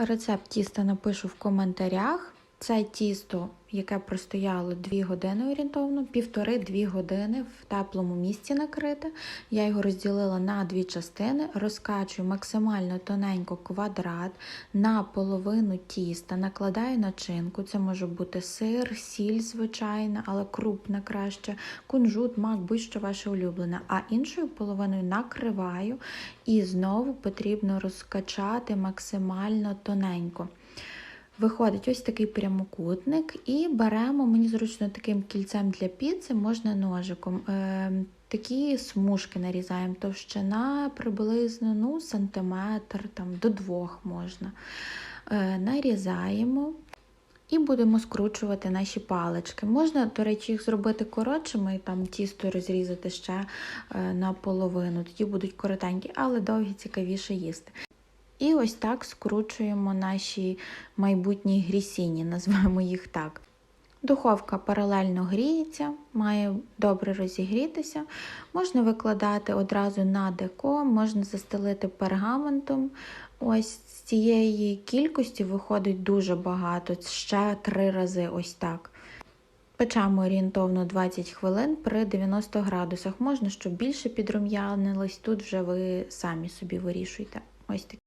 Рецепт тіста напишу в коментарях. Це тісто, яке простояло 2 години орієнтовно, півтори-дві години в теплому місці накрите. Я його розділила на дві частини, розкачую максимально тоненько квадрат на половину тіста, накладаю начинку. Це може бути сир, сіль, звичайна, але крупна краще, кунжут, мак, будь-що ваше улюблене. А іншою половиною накриваю і знову потрібно розкачати максимально тоненько. Виходить ось такий прямокутник, і беремо, мені зручно таким кільцем для піци, можна ножиком. Е, такі смужки нарізаємо, товщина приблизно ну, сантиметр, там, до двох можна. Е, нарізаємо. І будемо скручувати наші палички. Можна, до речі, їх зробити коротшими і там тісто розрізати ще е, наполовину. Тоді будуть коротенькі, але довгі цікавіше їсти. І ось так скручуємо наші майбутні грісіні, назвемо їх так. Духовка паралельно гріється, має добре розігрітися. Можна викладати одразу на деко, можна застелити пергаментом. Ось з цієї кількості виходить дуже багато, ще три рази ось так. Печемо орієнтовно 20 хвилин при 90 градусах. Можна, щоб більше підрум'янилось, тут вже ви самі собі вирішуйте. Ось такі.